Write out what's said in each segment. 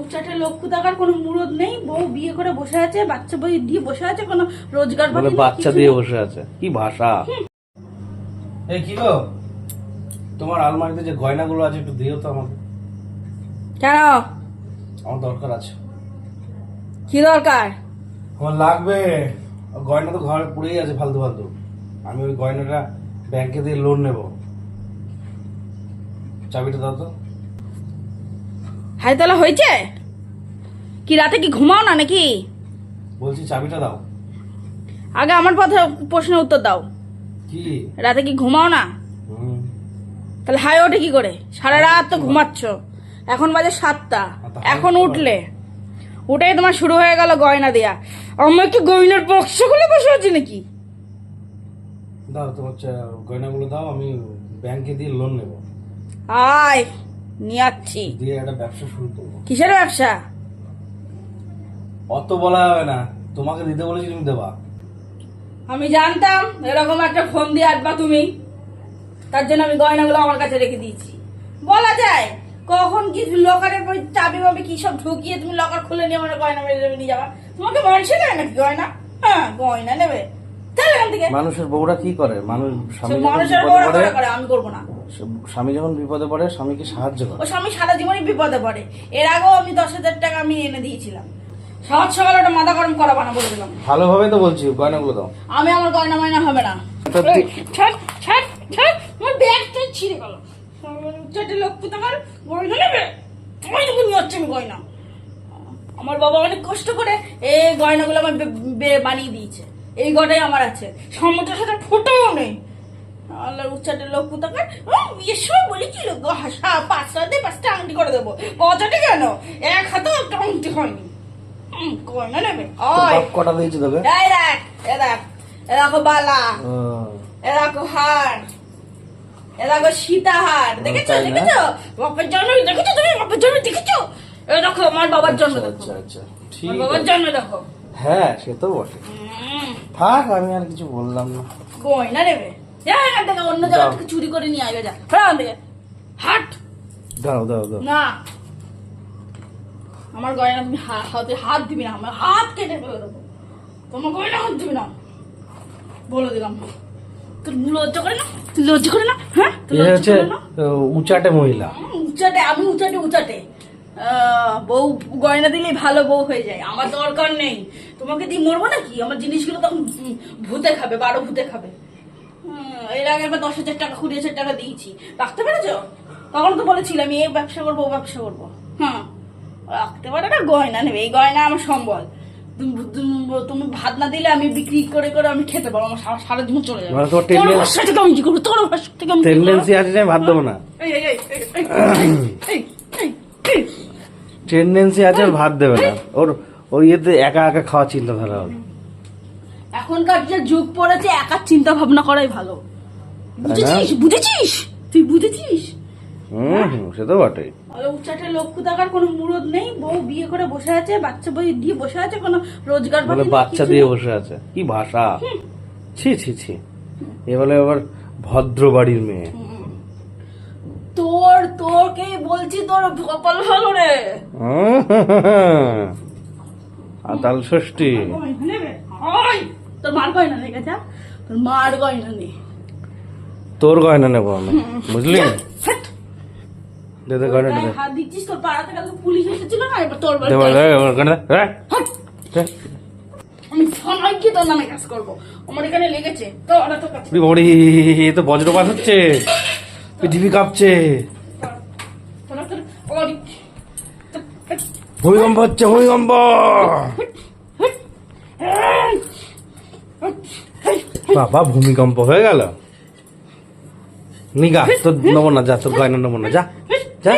উচ্চাটে লক্ষ্য থাকার কোনো মুরদ নেই। বউ বিয়ে করে বসে আছে বাচ্চা বই দিয়ে বসে আছে কোনো রোজগার বলে বাচ্চা দিয়ে বসে আছে। কি ভাষা? এই কি গো? তোমার আলমারিতে যে গয়নাগুলো আছে একটু দিও তো আমাকে। কেন? আমার দরকার আছে। কি দরকার? আমার লাগবে। গয়না তো ঘরে পড়েই আছে ফালতু ফালতু। আমি ওই গয়নাটা ব্যাংকে দিয়ে লোন নেব। চাবিটা দাও তো। হাই তাহলে হয়েছে? কি রাতে কি ঘুমাও না নাকি? বলছি চাবিটা দাও। আগে আমার পথে প্রশ্নের উত্তর দাও। কি? রাতে কি ঘুমাও না? তাহলে হাই ওঠে কি করে? সারা রাত তো ঘুমাচ্ছ। এখন বাজে সাতটা। এখন উঠলে। উঠেই তোমার শুরু হয়ে গেল গয়না দেয়া। আমার কি গয়নার বক্স খুলে বসে আছি নাকি? দাও তোমার গয়নাগুলো দাও আমি ব্যাংকে দিয়ে লোন নেব। আয়। নিয়ে আসছি দিয়ে একটা ব্যবসা শুরু করব। কিসের ব্যবসা? অত বলা যাবে না। তোমাকে দিতে বলেছি তুমি দেবা। আমি জানতাম এরকম একটা ফোন দিয়ে আসবা তুমি। তার জন্য আমি গয়নাগুলো আমার কাছে রেখে দিয়েছি। বলা যায় কখন কি লকারের ওই চাবি বাবি কি সব ঢুকিয়ে তুমি লকার খুলে নিয়ে আমার গয়না মেরে নিয়ে যাবা। তোমাকে মানুষে দেয় নাকি গয়না? হ্যাঁ গয়না নেবে। মানুষের বউরা কি করে? মানুষ স্বামী যখন মানুষের বিপদে পড়ে করে করে আমি করব না। স্বামী যখন বিপদে পড়ে স্বামীকে সাহায্য করে। ও স্বামী সারা জীবনই বিপদে পড়ে। এর আগেও আমি দশ হাজার টাকা আমি এনে দিয়েছিলাম। সহজ সকালে ওটা মাথা গরম করাবা না বলে দিলাম। ভালোভাবে তো বলছি গয়নাগুলো দাও। আমি আমার গয়না ময়না হবে না। ছাড় ছাড় ছাড় আমার ব্যাগটা ছিঁড়ে গেল। চারটে লোক কোথাকার গয়না নেবে? তোমায় তো নিয়ে হচ্ছে আমি গয়না। আমার বাবা অনেক কষ্ট করে এই গয়নাগুলো আমার বানিয়ে দিয়েছে। এই গটাই আমার আছে। সমুদ্রের সাথে ফোটাও নেই। আল্লাহর লোক কোথাকার? বিয়ের সময় বলি কি লোক? হাসা পাঁচটা দিয়ে পাঁচটা আংটি করে দেবো। কথাটা কেন? এক হাতেও একটা আংটি হয়নি হুম, নেবে। ওই। কটা দিয়েছে তোকে? এই দেখ এ দেখ এ দেখো বালা। ও, এ দেখো হার। এ দেখো সীতাহার। দেখেছ দেখেছ? বাপের জন্ম দেখেছ তুমি? বাপের দেখেছ? এ দেখো আমার বাবার আচ্ছা দেখো। আচ্ছা। আচ্ছা ঠিক বাবার। জন্ম দেখো। হ্যাঁ সে তো বটে। থাক আমি আর কিছু বললাম না। গয়না নেবে? যা এখান থেকে অন্য জায়গা থেকে চুরি করে নিয়ে আসবে যা। ফেরান থেকে। হাট। দাও দাও দাও। না। আমার গয়না তুমি হাতে হাত দিবি না আমার হাত কেটে ফেলে দেবো। তোমার গয়না হাত দিবি না। বলে দিলাম। তোর লজ্জা করে না? তুই লজ্জা করে না? হ্যাঁ? লজ্জা করে না? উচাটে মহিলা। হুম, উচ্চাটে আমি উচ্চাটে আহ, বউ গয়না দিলেই ভালো বউ হয়ে যায়। আমার দরকার নেই। তোমাকে দিয়ে মরবো নাকি? আমার জিনিসগুলো তখন ভূতে খাবে বারো ভূতে খাবে। এর আগে একবার দশ হাজার টাকা কুড়ি হাজার টাকা দিয়েছি। রাখতে পেরেছ? তখন তো বলেছিলাম আমি এই ব্যবসা করব ও ব্যবসা করব। হ্যাঁ রাখতে পারে না গয়না নেবে। এই গয়না আমার সম্বল। তুমি- ভাত না দিলে আমি বিক্রি করে করে আমি খেতে পারব আমার সারা- জীবন চলে যাবে। মানে তোর ব্যবসা থেকে আমি কি করব? তোর ব্যবসা থেকে আমি টেন্ডেন্সি আছে ভাত দেবো না। এই, এই, এই, এই। টেন্ডেন্সি আছে ওর ভাত দেবে না। ওর ওর ইয়েতে একা একা খাওয়া চিন্তাধারা ওর এখনকার যে যুগ পড়েছে একার চিন্তা ভাবনা করাই ভালো। বুঝেছিস? বুঝেছিস? তুই বুঝেছিস? হুম সে তো আরে উচ্চাটে লক্ষ্য থাকার কোনো মুরদ নেই। বউ বিয়ে করে বসে আছে বাচ্চা বই দিয়ে বসে আছে কোনো রোজগার বলে বাচ্চা দিয়ে বসে আছে। কি ভাষা? ছি ছি ছি। এ বলে আবার ভদ্র বাড়ির মেয়ে তোর তোকে বলছি তোর কপাল ভালো রে। আতাল ষষ্ঠী। তোর মার গয়না নেই তোর মার গয়না নেই তোর গয়না নেব আমি বুঝলি? দে দে গয়নাটা দে। হাত দিচ্ছিস তোর পাড়াতে কালকে পুলিশ এসেছিল না? এবার তোর দে দে, গয়না দে, দে, হাট। দে। আমি থানায় তোর নামে কাজ করব? আমার এখানে লেগেছে। তো ওরা এ তো বজ্রপাত হচ্ছে। পৃথিবী কাঁপছে তোরা তোর ওরি তোর- ভূমিকম্প হচ্ছে, ভূমিকম্প! বাবা, ভূমিকম্প হয়ে গেল। নিগা, তোর নেব না, যা, তোর গয়না নেব না, যা যা।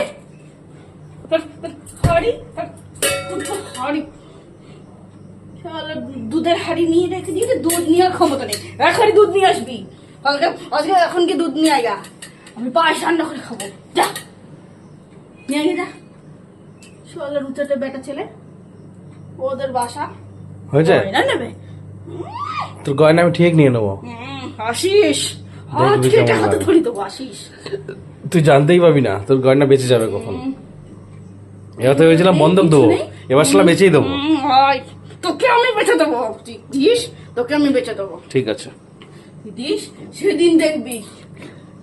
দুধের হাড়ি নিয়ে রেখে দিয়ে দুধ নেওয়ার ক্ষমতা নেই। এক হাড়ি দুধ নিয়ে আসবি। আজকে এখন কি দুধ নিয়ে আয় আমি পায়েস রান্না করে খাব। যা। নিয়ে যা। বেটা ছেলে? ওদের বাসা। হয়েছে? গয়না নেবে? তোর গয়না আমি ঠিক নিয়ে নেব। আসিস তুই জানতেই পাবি না তোর গয়না বেঁচে যাবে কখন। এবার তো ভেবেছিলাম বন্ধক দেবো। এবার সালা বেচেই দেবো। হয়। তোকে আমি বেঁচে দেবো দিস তোকে আমি বেঁচে দেবো। ঠিক আছে। দিস সেদিন দেখবি।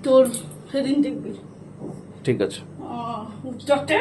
তোর সেদিন দেখবি। ঠিক আছে। উচ্চটে